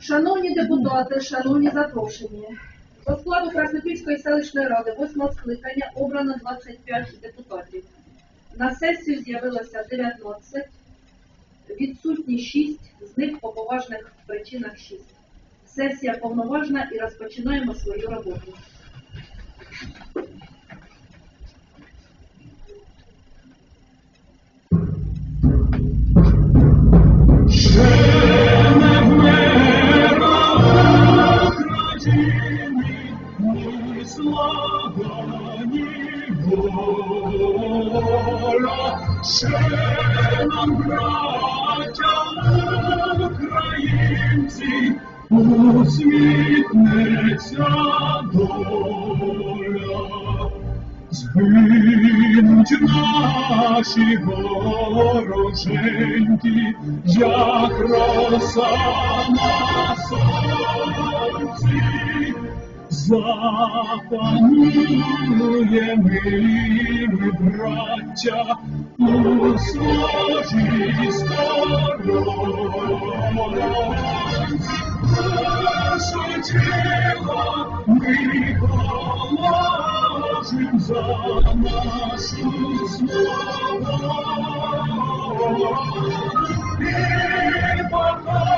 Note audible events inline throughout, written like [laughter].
Шановні депутати, шановні запрошені, до складу Краснопільської селищної ради 8 скликання обрано 25 депутатів. Сесію з'явилося 19, відсутні 6, з них по поважних причинах 6. Сесія повноважна і розпочинаємо свою роботу. Нам, браття українці, усміхнеться доля. Згинуть наші вороженьки, як роса на Запанує ми, браття, у сложі сторонці. Наше тіло ми положим за нашу свободу. І покажем,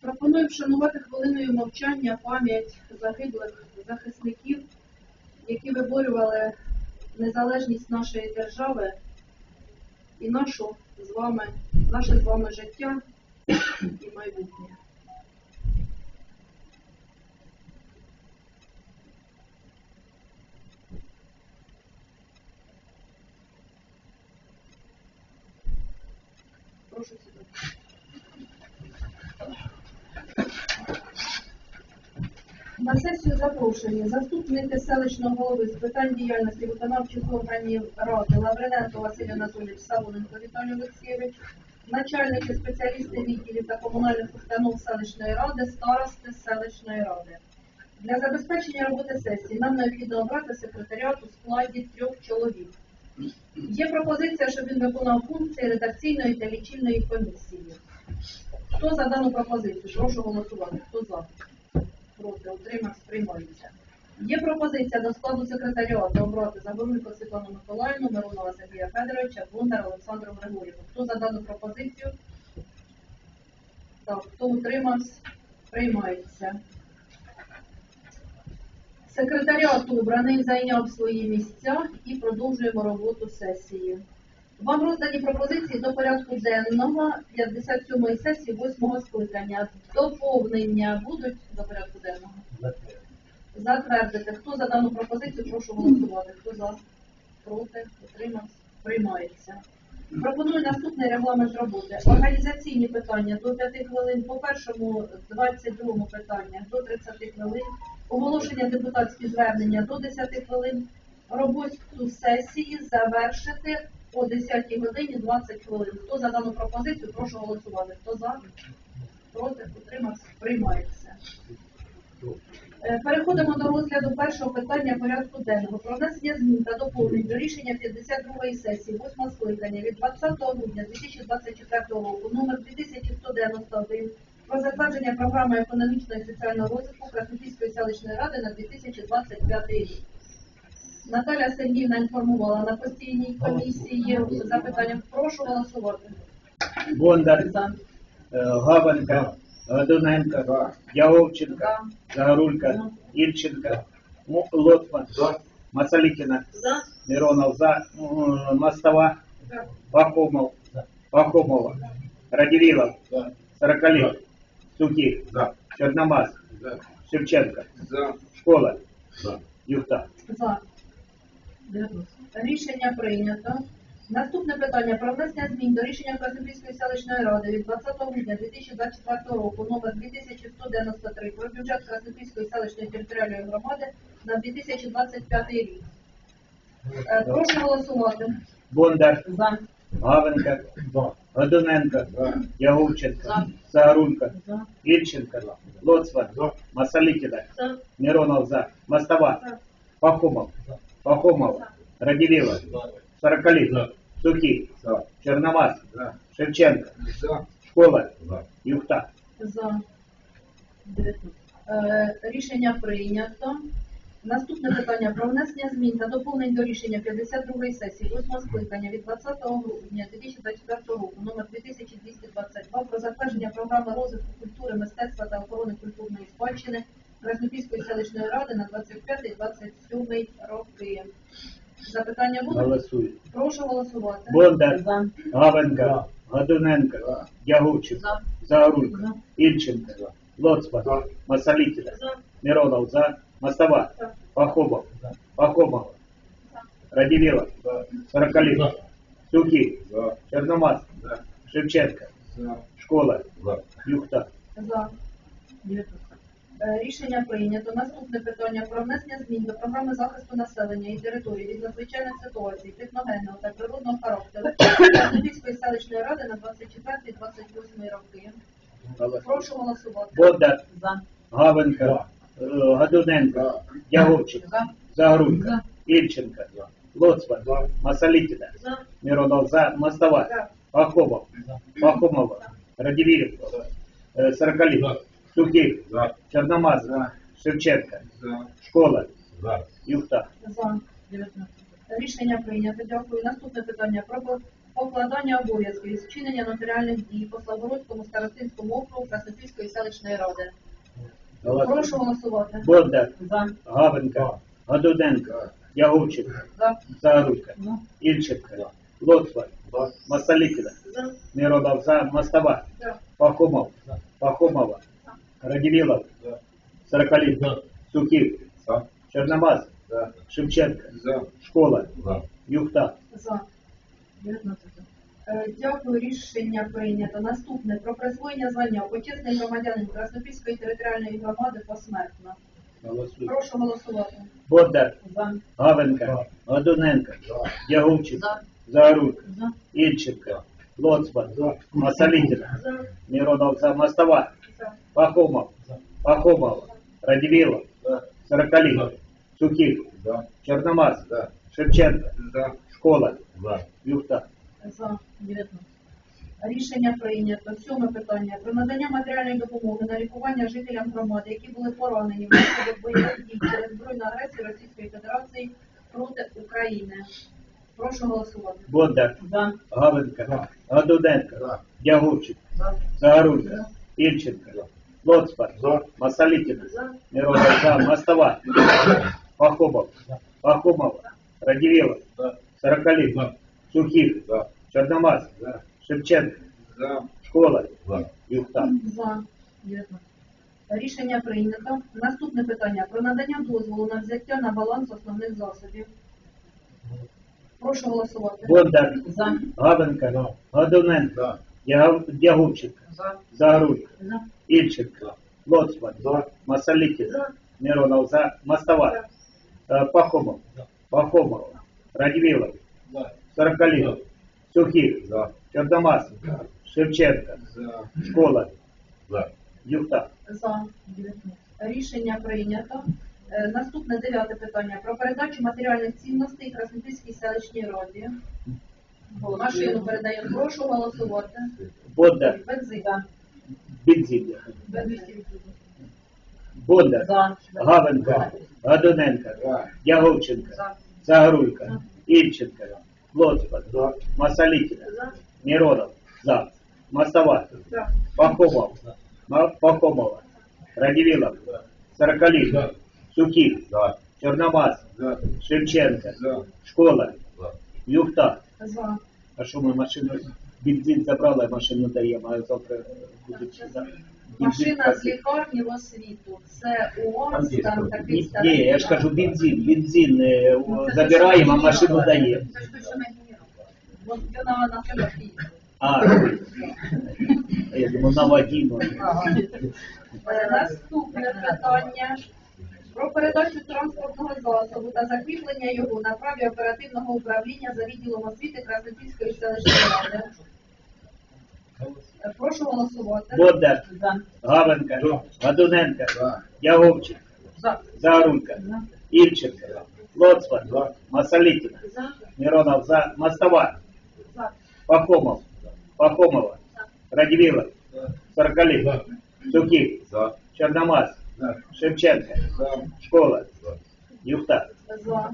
Пропоную вшанувати хвилиною мовчання пам'ять загиблих захисників, які виборювали незалежність нашої держави і нашу з вами, наше з вами життя і майбутнє. На сесію запрошені заступники селищного голови з питань діяльності виконавчих органів ради Лавриненко Василь Анатолійович Савоненко Віталій Олексійович, начальники спеціалісти відділів та комунальних установ селищної ради, старости селищної ради. Для забезпечення роботи сесії нам необхідно обрати секретаріат у складі трьох чоловік. Є пропозиція, щоб він виконав функції редакційної та лічильної комісії. Хто за дану пропозицію? Прошу голосувати. Хто за? Проти, утримав, сприймається. Є пропозиція до складу секретаріату обрати Забороннику Світлану Миколаївну, Миронова Сергія Федоровича, Бондар Олександру Григорівну. Хто за дану пропозицію? Так, хто утримався, приймається. Секретаріат обраний зайняв свої місця і продовжуємо роботу сесії. Вам роздані пропозиції до порядку денного 57-ї сесії 8-го скликання. Доповнення будуть до порядку денного? Затвердити. Хто за дану пропозицію, прошу голосувати. Хто за? Проти? Утримався? Приймається. Пропоную наступний регламент роботи. Організаційні питання до 5 хвилин. По першому 22 питання до 30 хвилин. Оголошення депутатські звернення до 10 хвилин. Роботу сесії завершити о 10 годині 20 хвилин. Хто за дану пропозицію, прошу голосувати. Хто за? Проти? Утримався? Приймається. Е, Переходимо до розгляду першого питання порядку денного. Про внесення змін та доповнень до рішення 52-ї сесії 8 скликання від 20 грудня 2024 року номер 2191 про затвердження програми економічного і соціального розвитку Краснопільської селищної ради на 2025 рік. Наталя Сергіївна інформувала на постійній комісії. Є запитання. Прошу голосувати. Бондар, е, Гавенка, Годуненко, Яовченко, Загорулька, Ільченко, Му- Лотман, Масалитина. Миронов за, Мостова, Пахомов, Пахомова, Радивилов, Сорокалин, Сухих, Черномаз, Шевченко, Школа, Юхта. Рішення прийнято. Наступне питання. Про внесення змін до рішення Краснопільської селищної ради від 20 грудня 2024 року номер 2193 про бюджет Краснопільської селищної територіальної громади на 2025 рік. Е, Прошу голосувати. Бондар, За. Гавенко, Годуненко, Ягурченко, Сагарулько, За. Ільченко, Лоцман, Масалитина, За. Миронов. За, Мостова, За. Пахомов, Пахомов, Радивилов, Сорокалин, Сухих, Черномаз, Шевченко, Школа, Юхта. За. Е, Рішення прийнято. Наступне питання про внесення змін та доповнень до рішення 52 сесії 8 скликання від 20 грудня 2024 року номер 2222 про затвердження програми розвитку культури, мистецтва та охорони культурної спадщини Краснопільської селищної ради на 25-27 роки. Запитання будуть? Голосують. Прошу голосувати. Бондар, За. Гавенко, Годуненко, Ягурченко, За. Загорулько, За. Ільченко, Лоцман, Масалитина, За. Миронов за, Мостова, За. Пахомов, Пахомов, Радивилов, Сорокалин, Сухих, Черномаз, Шевченко, Школа, Юхта. За. Е, Рішення прийнято. Наступне питання про внесення змін до програми захисту населення і території від надзвичайних ситуацій, техногенного та природного характеру Краснопільської селищної ради на 24-28 роки. Прошу голосувати. Бондар, За. Гавенко, е, Годуненко, Ягурченко, За. Загорулько, За. Ільченко, Лоцман, Масалитина, За. Миронов за, Мостова, За. Пахомов, Пахомова, Радивилов, э, Сорокалин, Сухих, Черномаз, Шевченко, Школа, Юхта. За. Рішення прийнято. Дякую. Наступне питання про покладання обов'язків із вчинення нотаріальних дій по Славгородському старостинському округу Краснопільської селищної ради. Прошу голосувати. Бондар, За. Гавенко, Годуненко, Ягурченко, За. Загорулько, За. Ильченко, Лоцман, Масалитина, За. Миронов за, Мостова, За. Пахомов, Пахомова, Радивилов, Сорокалин, Сухих, Черномаз, Шевченко, Школа, Юхта. За. 19. Е, Дякую, рішення прийнято. Наступне про присвоєння звання почесний громадянин Краснопільської територіальної громади посмертно. Прошу голосувати. Бондар, За. Гавенко, Годуненко, Ягурченко, За. Загорулько, За. Ильченко, Лоцман, Масалитина, За. Миронов за, Мостова. Пахомов, Пахомова, Радивилов, Сорокалин, Сухих, Черномаз, Шевченко, Школа, Юхта. За. 19. Рішення прийнято. Сьоме питання. Про надання матеріальної допомоги на лікування жителям громади, які були поранені внаслідок бойових дій через збройну агресію Російської Федерації проти України. Прошу голосувати. Бондар, За. Гавенко, Годуненко, Ягурченко, За. Загорулько, Ильченко, Лоцман, Масалитина, За. Миронов за, Мостова, Пахомов, Пахомова, Радивилов, Сорокалин, Сухих, Черномаз, Шевченко, Школа, Юхта. За. 19. Рішення прийнято. Наступне питання про надання дозволу на взяття на баланс основних засобів. Прошу голосувати. Бондар, За. Гавенко, Годуненко, Яг- Ягурченко, За. Загорулько, За. Ильченко, Лоцман, Масалитин, Миронов. За, Мостова, э, Пахомов, Пахомов, Радивилов, Сорокалин, Сухих, Черномаз, Шевченко, Школа, Юхта. За. Рішення прийнято. Е, Наступне дев'яте питання. Про передачу матеріальних цінностей Краснопільській селищній раді. Машину передаємо. Прошу голосувати. Бондар. Бензин. Бензин. Бондар, За. Гавенко, Годуненко, Ягурченко, За. Загорулько, Ильченко, Лоцман, Масалитина, За. Миронов, за, Мостова, За. Пахомов, Ма- Пахомова, Радивилов, Сорокалин, Сухих, Чорномаз, За. Шевченка, За. школа, За. Юхта. За. А що ми машину, бензин забрали, машину даємо, а завтра будуть за- Машина з лікарні в освіту. Це УАЗ, Там такий Ні, старий. ні, я ж кажу, бензин, бензин е, Ну, о, забираємо, а машину даємо. Це ж те, що ми Вон вона на себе. А, [laughs] я думаю, на Вадима. Е, Наступне питання про передачу транспортного засобу та закріплення його на праві оперативного управління за відділом освіти Краснопільської селищної ради. Прошу голосувати. Бондар, Гавенка, Гадуненка, За. Яговченко, За. Ільченко, Лоцман, За. Масалитина, За. Миронов, за, Мостова, За. Пахомов, Пахомова, Радивилов, Сорокалин, Суких, За. Черномаз, За. Шевченко, За. Школа, Юхта. За.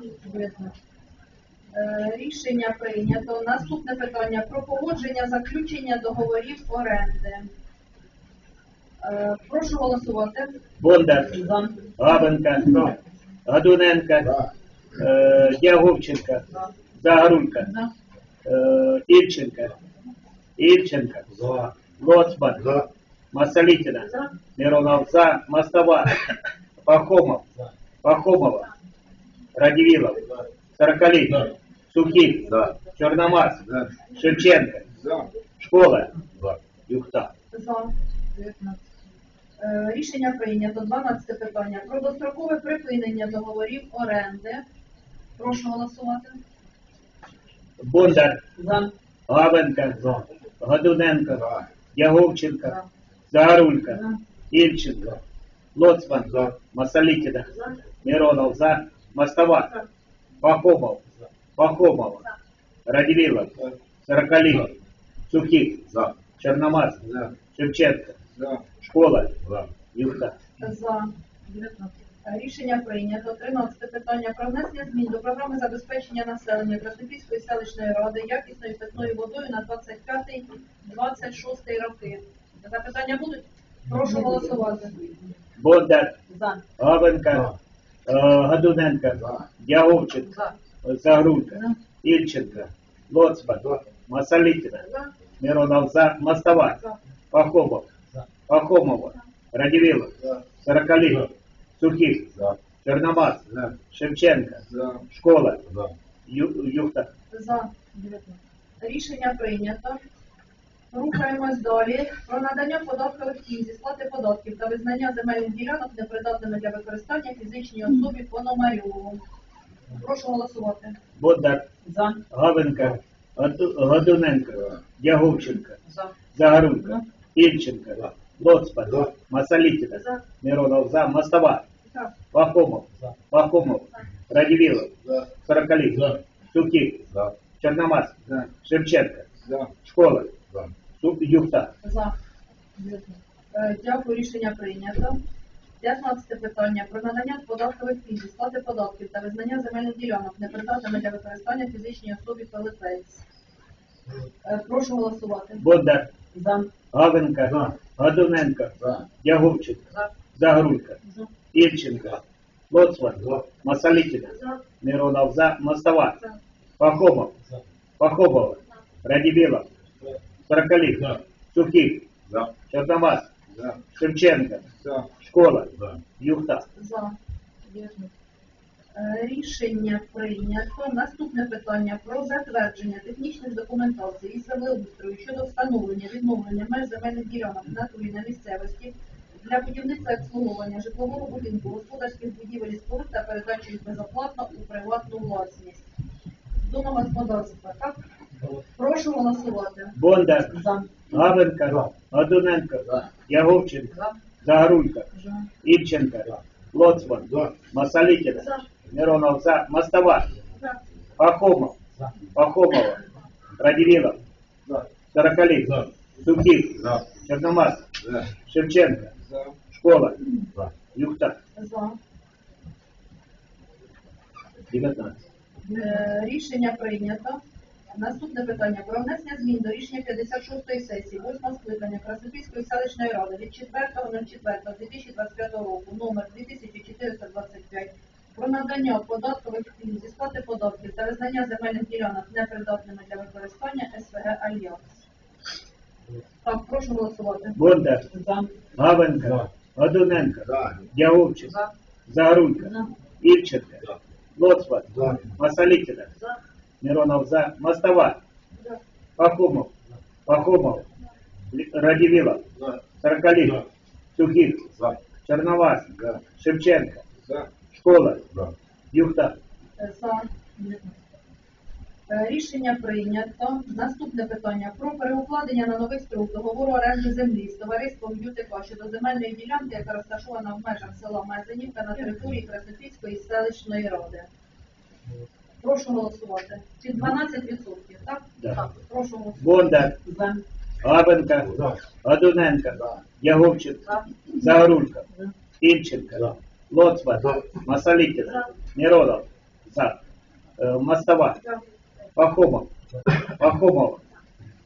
Е, Рішення прийнято. Наступне питання про погодження заключення договорів оренди. Е, Прошу голосувати. Бондар, Гавенка, Гадуненка, За. е, Яговченко, Загорулька, За. е, Ільченко, За. Лоцман, За. Масалитина, За. Миронов, за, Мостова, Пахомов, Пахомова, Радивилов, Сорокалин, Сухих. Черномаз, Шевченко, Школа, Юхта. Е, Рішення прийнято. 12 питання. Про дострокове припинення договорів оренди. Прошу голосувати. Бондар, Гадуненко, За. Яговченко, Загорулька, Ільченко, Лоцман, За. Миронов, за, Мостова. Пахомов, Пахомова, Радивилов, Сорокалин, Сухих. Черномаз. Шевченко. Школа. Юхта. За. Рішення прийнято. 13 питання про внесення змін до програми забезпечення населення Краснопільської селищної ради якісною питною водою на 25-26 роки. Запитання будуть? Прошу голосувати. Бондар, За. Гавенка, е. Яговченко, За. Загрулька, За. Ільченко, Лоцман, За. Миронов, за, Мостова, За. Пахомов, Пахомова, Радивилов, За. Сорокалин, Сухих, За. Черномаз, За. Школа, За. Ю- Юхта. За. Рішення прийнято. Рухаємось далі. Про надання податкових пільг зі сплати податків та визнання земельних ділянок непридатними для використання фізичній особі Пономарьову. Прошу голосувати. Бондар, За. Гавенка, Гадуненко, Яговченко, За. Загорулька, Ільченко, Лоцман, За. Масалитина, За. Миронов, за, Мостова, За. Пахомов, Пахомов, Радивилов, За. Сорокалин, За. Сухих, За. Черномаз, За. Шевченко, За. Школа, За. Су- Юхта. За. Е, Дякую, рішення прийнято. 15 питання про надання податкових пільг, сплати податків та визнання земельних ділянок непридатними для використання фізичній особі Пилипець. Е, Прошу голосувати. Бондар, За. Гавенка, За. Гадуненко, За. Яговченко, За. Загрулька, За. Ільченко, Лоцман, За. Масалитина, За. Миронов, за, Мостова, За. Пахомов, Пахомова, Радивилов, Сорокалин, За. Сухих, За. Черномаз, За. Шевченко, За. Школа, За. Юхта. За. Е, Рішення прийнято. Наступне питання про затвердження технічних документацій із землеустрою щодо встановлення відновлення меж земельних ділянок в натурі на місцевості для будівництва обслуговування житлового будинку, господарських будівель і споруд та передачі їх безоплатно у приватну власність. Домогосподарства, так? Прошу голосувати. Бондар, За. Гавенка, Гадуненко, За. Яговченко, За. Загрулька, За. Ільченко, Лоцман, За. Масалитина, За. Миронов, за, Мостова, За. Пахомов, За. Пахомова, Радивилов, За. Сорокалин, За. Сухих, За. Черномаз, За. Шевченко, За. Школа, За. Юхта. За. 19. Е, Рішення прийнято. Наступне питання про внесення змін до рішення 56-ї сесії 8 скликання Краснопільської селищної ради від 4.04.2025 року номер 2425 про надання податкових пільг зі сплати податків та визнання земельних ділянок непридатними для використання СВГ Альянс. Так, прошу голосувати. Бондар, За. Гавенка, За. Годуненко, За. Дяговчик, За. Загорулько, За. Ільченко, За. Лоцман, За. Масалитина, За. Миронов за, Мостова, За. Пахомов, Пахомов, Ли- Радивилов, За. Сорокалин, За. Сухих, За. Черновас, За. Шевченко, За. Школа, За. Юхта. За. Е, Рішення прийнято. Наступне питання про переукладення на новий строк договору оренди землі з товариством ЮТК щодо земельної ділянки, яка розташована в межах села Мезенівка на території Красофільської селищної ради. Прошу голосувати. Ці 12%, так? Да. Так. Голосувати. Бондар, За. Гавенка, За. Годуненко, За. Дяговчик, За. Загорулько, За. Ільченко, За. Лоцман, За. Масалитина, За. Миронов, за, Э, Мостова, За. Пахомов, Пахомов,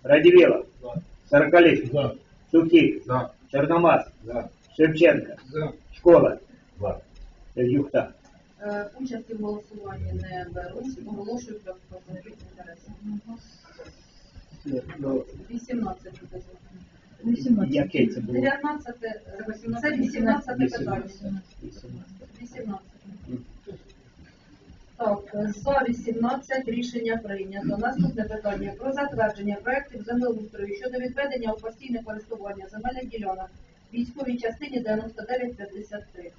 Радивилов, За. Сорокалин, За. Сухих, За. Черномаз, За. Шевченко, За. Школа, За. Юхта. Е, Участі в голосуванні не беру. Оголошую про конфлікт інтересів. 18 приблизно. Яке це було? 19, е, це 18 питання. 18. Так, е, за 18 рішення прийнято. Наступне питання про затвердження проєктів землеустрою щодо відведення у постійне користування земельних ділянок військовій частині 9953.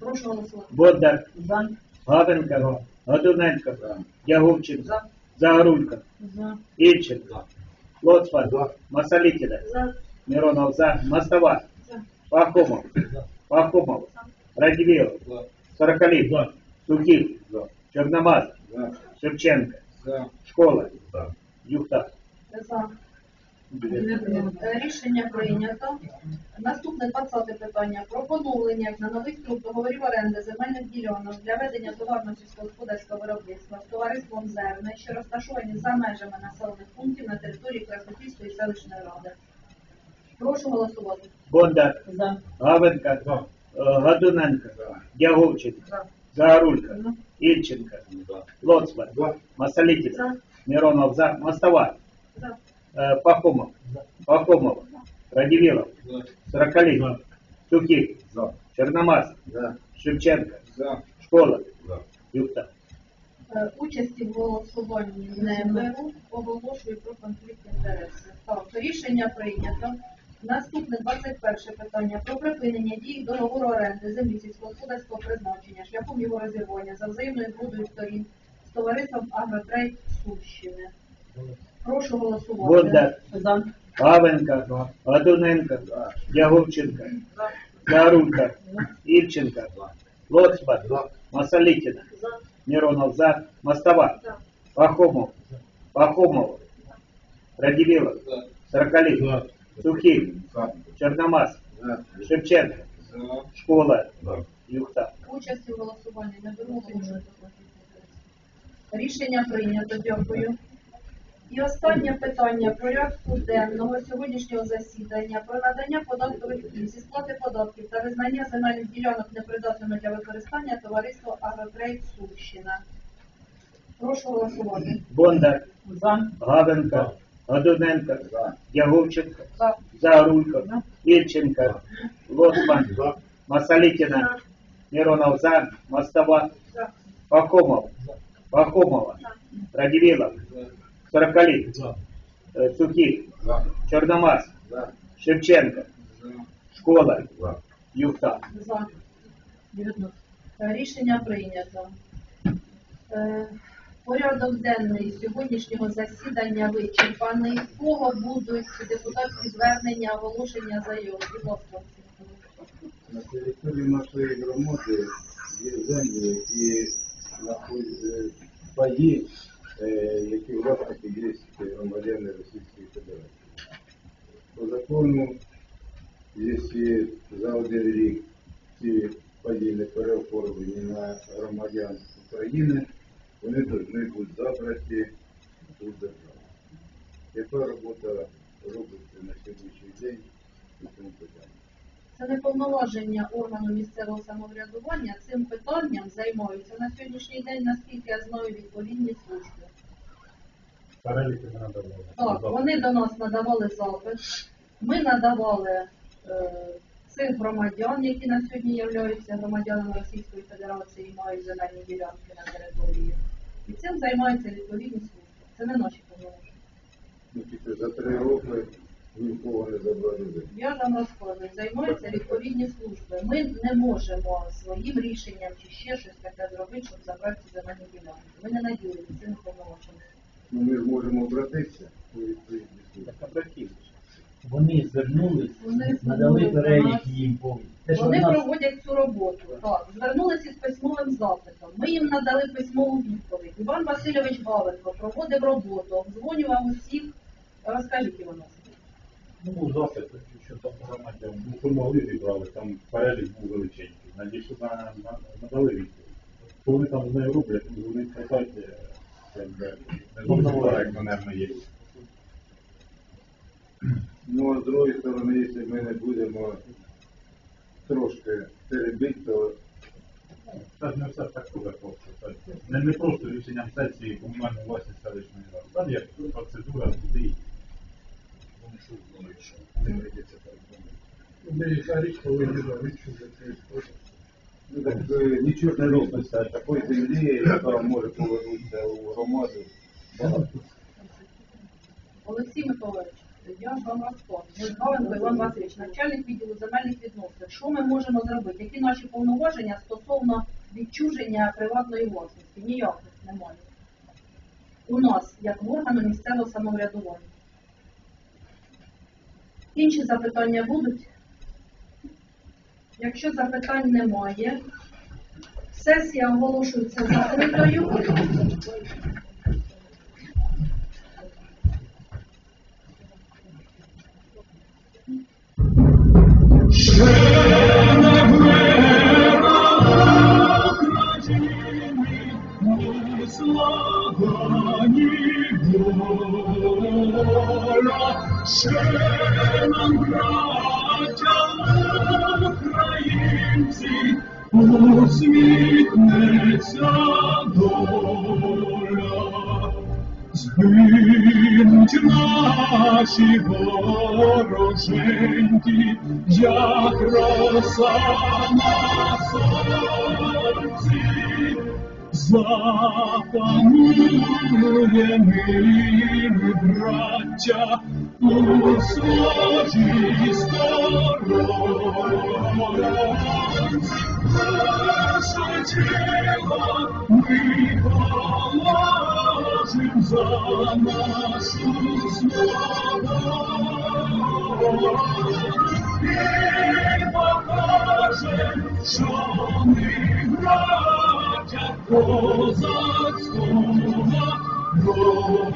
Прошу голосувати. Бондар, За. Гавенко, Годуненко, За. Дяговчик, За. Загорулько, За. Ільченко, Лоцман, За. Масалитина, За. Миронов за, Мостова, За. Пахомов, Пахомов, Радивилов, За. Сорокалин, За. Сухих, За. Черномаз, За. Шевченко, За. Школа, За. Юхта. За. Е, Рішення прийнято. Наступне 20 питання. Про поновлення на новий струк договорів оренди земельних ділянок для ведення товарно сільськогосподарського виробництва з товариством «Зерне», що розташовані за межами населених пунктів на території Краснопільської селищної ради. Прошу голосувати. Бондар, За. Гавенко, За. е, Годуненко, За. Дяговчик, За. Загорулько, Ільченко, За. Лоцман, За. Масалитина, За. Миронов за, Мостова, За. Е, Пахомов, Пахомов, Радивилов. Сорокалин, За. Черномаз. Шевченко. Школа. Юхта. Е, Участі в голосуванні не беру, оголошую про конфлікт інтересів. Так, рішення прийнято. Наступне 21 питання про припинення дії договору оренди землі сільськогосподарського призначення шляхом його розірвання за взаємною згодою сторін з товариством Агротрейд Сумщини. Прошу голосувати. Бондар, За. Гавенко, Годуненко, Дяговченко, Загорулько, Ільченко, Лоцман, За. Масалитина, За. Миронов за, Мостова, За. Пахомов, Пахомов, Радивилов, За. Сорокалин, За. Сухих, За. Черномаз, За. Шевченко, За. Школа, За. Юхта. Участі в голосуванні не беру, оголошую про конфлікт інтересів. Рішення прийнято, дякую. І останнє питання порядку денного сьогоднішнього засідання про надання податкових пільг зі сплати податків та визнання земельних ділянок непридатними для використання товариства Агротрейд Сумщина. Прошу голосувати. Бондар, За. Гавенко, Годуненко, За. Дяговченко, За. Загорулько, Ільченко, Лоцман, За. Масалитина, Миронов. За, Мостова, За. Пахомов, Пахомова, Радивилов, Сорокалин, За. э, Сухих, За. Черномаз, За. Шевченко, За. Школа, За. Юхта. За. Е, Рішення прийнято. Е, Порядок денний сьогоднішнього засідання вичерпаний. Кого будуть депутатські звернення, оголошення заяв? На території нашої громади є землі, які паї, е, які власники є громадяни Російської Федерації. По закону, якщо за один рік ці не переоформлені на громадян України, вони повинні бути забрані у державу. Яка робота робиться на сьогоднішній день у цьому питанні? Це не повноваження органу місцевого самоврядування. Цим питанням займаються на сьогоднішній день, наскільки я знаю, відповідні служби. Переліки не надавали. Так, вони до нас надавали запит. Ми надавали е, цих громадян, які на сьогодні являються громадянами Російської Федерації і мають земельні ділянки на території. І цим займаються відповідні служби. Це не наші повноваження. Ну, тільки за три роки нікого не забрали. Я вам розказую, займаються відповідні служби. Ми не можемо своїм рішенням чи ще щось таке зробити, щоб забрати земельні ділянки. Ми не наділені цим повноваженням. Ну, ми ж можемо обратитися у відповідні служби. Вони звернулись, Вони надали звернулись до перелік нас. їм повний. Те, що в Вони нас проводять цю роботу. Так, звернулися з письмовим запитом. Ми їм надали письмову відповідь. Іван Васильович Галенко проводив роботу, обдзвонював усіх. Розкажіть, Іван Васильович. Ну, запит, що там громадян, ну, що могли зібрали, там перелік був величенький. Надійшли на, на, надали відповідь. Що вони там з нею роблять, ну, вони питають, е, якби, не зовсім коректно, мабуть, є. Ну, а з другої сторони, якщо ми не будемо трошки теребити, то Це ж не все так буде просто. Це не, не просто рішенням сесії комунальної власності селищної ради. Там є процедура, туди. Нічого ж не робиться. Такої землі, яка може повернутися у громаду. Олексій Миколаївич, я вам розказую. Галенко Іван Васильович, начальник відділу земельних відносин. Що ми можемо зробити? Які наші повноваження стосовно відчуження приватної власності? Ніяких немає. У нас, як в органу місцевого самоврядування. Інші запитання будуть? Якщо запитань немає, сесія оголошується закритою. Ще наші вороженьки, як роса на сонці, запанує мир, браття, у сложі сторонці. Наше тіло ми положим за нашу свободу і покажем, що ми браття козацького роду.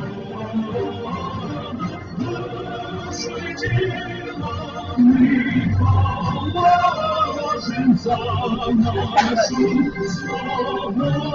Душу і тіло ми положим за нашу свободу